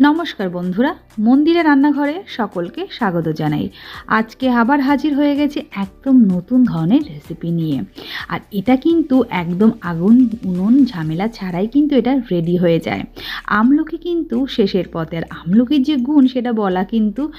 নমস্কার বন্ধুরা, মন্দিরে রান্নাঘরে সকলকে স্বাগত জানাই। আজকে আবার হাজির হয়ে গেছে একদম নতুন ধরনের রেসিপি নিয়ে। আর এটা কিন্তু একদম আগুন, উনুন, ঝামেলা ছাড়াই কিন্তু এটা রেডি হয়ে যায়। আমলকি কিন্তু শেষের পথে, আর আমলকির যে গুণ সেটা বলা কিন্তু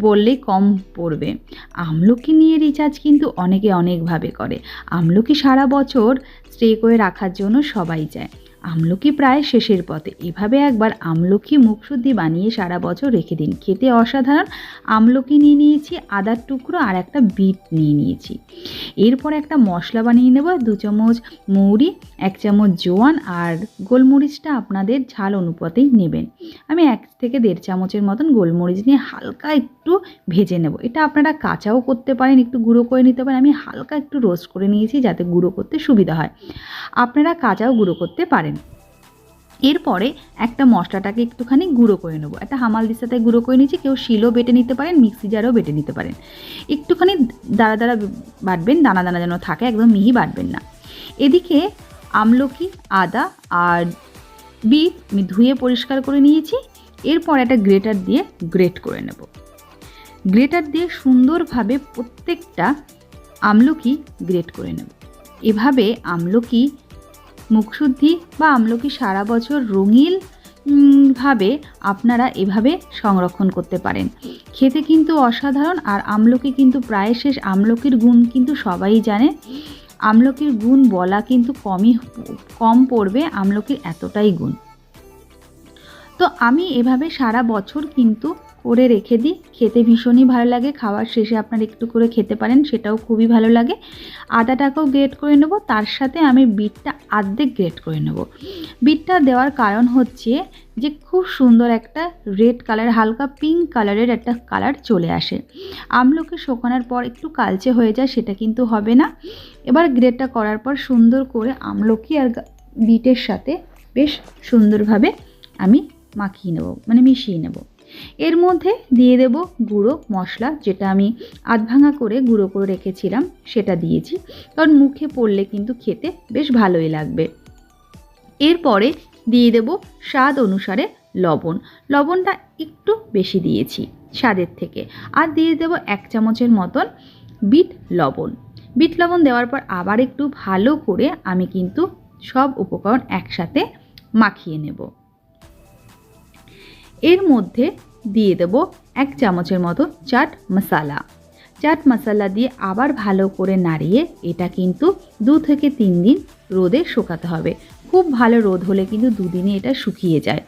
বললেই কম পড়বে। আমলকি নিয়ে রিচার্জ কিন্তু অনেকে অনেকভাবে করে। আমলকি সারা বছর স্টে করে রাখার জন্য সবাই চায়। আমলকি প্রায় শেষের পথে। এভাবে একবার আমলকি মুখশুদ্ধি বানিয়ে সারা বছর রেখে দিন। খেতে অসাধারণ। আমলকি নিয়ে নিয়েছি আদার টুকরো আর একটা বিট নিয়ে নিয়েছি। এরপর একটা মশলা বানিয়ে নেব, দু চামচ মৌরি, এক চামচ জোয়ান আর গোলমরিচটা আপনাদের ঝাল অনুপাতেই নেবেন। আমি এক থেকে দেড় চামচের মতন গোলমরিচ নিয়ে হালকা একটু ভেজে নেব। এটা আপনারা কাঁচাও করতে পারেন, একটু গুঁড়ো করে নিতে পারেন। আমি হালকা একটু রোস্ট করে নিয়েছি যাতে গুঁড়ো করতে সুবিধা হয়। আপনারা কাঁচাও গুঁড়ো করতে পারেন। এরপরে একটা মশলাটাকে একটুখানি গুঁড়ো করে নেব। একটা হামাল দিস্তাতে গুঁড়ো করে নিয়েছি কেউ শিলও বেটে নিতে পারেন, মিক্সি জারও বেটে নিতে পারেন। একটুখানি দাঁড়া দাঁড়া বাটবেন, দানা দানা যেন থাকে, একদম মিহি বাটবেন না। এদিকে আমলকি, আদা আর বিট আমি ধুয়ে পরিষ্কার করে নিয়েছি, এরপর একটা গ্রেটার দিয়ে গ্রেট করে নেব। গ্রেটার দিয়ে সুন্দরভাবে প্রত্যেকটা আমলকি গ্রেট করে নেব। এভাবে আমলকি মুখশুদ্ধি বা আমলকি সারা বছর উম, ভাবে আপনারা এভাবে সংরক্ষণ করতে পারেন। খেতে কিন্তু অসাধারণ আর আমলকি কিন্তু প্রায় শেষ। আমলকির গুণ কিন্তু সবাই জানে। আমলকির গুণ বলা কিন্তু কমই কম পড়বে আমলকির এতটাই গুণ। তো আমি এভাবে সারা বছর কিন্তু করে রেখে দিই। খেতে ভীষণই ভালো লাগে। খাওয়ার শেষে আপনারা একটু করে খেতে পারেন, সেটাও খুবই ভালো লাগে। আদাটাকেও গ্রেট করে নেব, তার সাথে আমি বিটটা আর্ধেক গ্রেট করে নেব। বিটটা দেওয়ার কারণ হচ্ছে যে, খুব সুন্দর একটা রেড কালার হালকা পিঙ্ক কালারের একটা কালার চলে আসে। আমলকি শোকানোর পর একটু কালচে হয়ে যায়, সেটা কিন্তু হবে না। এবার গ্রেটটা করার পর সুন্দর করে আমলকি আর বিটের সাথে বেশ সুন্দরভাবে আমি মাখিয়ে নেব মানে মিশিয়ে নেব। এর মধ্যে দিয়ে দেব গুঁড়ো মশলা, যেটা আমি আধ ভাঙা করে গুঁড়ো করে রেখেছিলাম, সেটা দিয়েছি। কারণ মুখে পড়লে কিন্তু খেতে বেশ ভালোই লাগবে। এরপরে দিয়ে দেব স্বাদ অনুসারে লবণ। লবণটা একটু বেশি দিয়েছি স্বাদের থেকে। আর দিয়ে দেব এক চামচের মতন বিট লবণ। বিট লবণ দেওয়ার পর আবার একটু ভালো করে আমি কিন্তু সব উপকরণ একসাথে মাখিয়ে নেব। এর মধ্যে দিয়ে দেব এক চামচের মতো চাট মশালা। চাট মশালা দিয়ে আবার ভালো করে নাড়িয়ে এটা কিন্তু দু থেকে তিন দিন রোদে শুকাতে হবে। খুব ভালো রোদ হলে কিন্তু দুদিনে এটা শুকিয়ে যায়।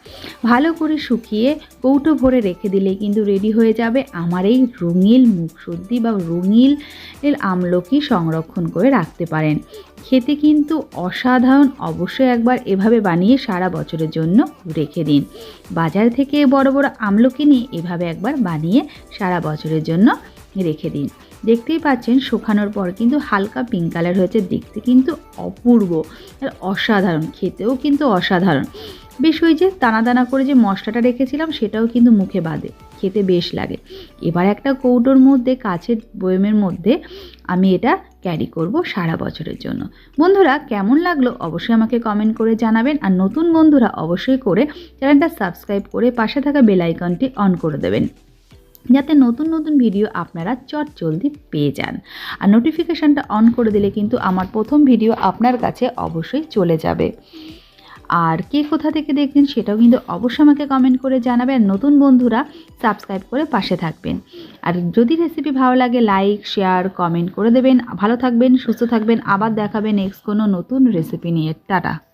ভালো করে শুকিয়ে কৌটো ভরে রেখে দিলে কিন্তু রেডি হয়ে যাবে আমার এই রঙিল মুখশুদ্ধি বা রঙিল আমলকি সংরক্ষণ করে রাখতে পারেন। খেতে কিন্তু অসাধারণ অবশ্যই একবার এভাবে বানিয়ে সারা বছরের জন্য রেখে দিন। বাজার থেকে বড় বড় আমলকি নিয়ে এভাবে একবার বানিয়ে সারা বছরের জন্য রেখে দিন। দেখতেই পাচ্ছেন শুকানোর পর কিন্তু হালকা পিঙ্ক কালার হয়েছে, দেখতে কিন্তু অপূর্ব আর অসাধারণ, খেতেও কিন্তু অসাধারণ। বেশ ওই যে দানা দানা করে যে মশলাটা রেখেছিলাম, সেটাও কিন্তু মুখে বাঁধে খেতে বেশ লাগে। এবার একটা কৌটোর মধ্যে কাছের বয়মের মধ্যে আমি এটা ক্যারি করব সারা বছরের জন্য। বন্ধুরা, কেমন লাগল অবশ্যই আমাকে কমেন্ট করে জানাবেন, আর নতুন বন্ধুরা অবশ্যই করে চ্যানেলটা সাবস্ক্রাইব করে পাশে থাকা বেল আইকনটি অন করে দেবেন, যাতে নতুন নতুন ভিডিও আপনারা চট জলদি পেয়ে যান। আর নোটিফিকেশানটা অন করে দিলে কিন্তু আমার প্রথম ভিডিও আপনার কাছে অবশ্যই চলে যাবে। আর কে কোথা থেকে দেখবেন সেটাও কিন্তু অবশ্যই আমাকে কমেন্ট করে জানাবেন। নতুন বন্ধুরা সাবস্ক্রাইব করে পাশে থাকবেন। আর যদি রেসিপি ভালো লাগে লাইক শেয়ার কমেন্ট করে দেবেন। ভালো থাকবেন, সুস্থ থাকবেন। আবার দেখাবেন নেক্সট কোনো নতুন রেসিপি নিয়ে। টাটা।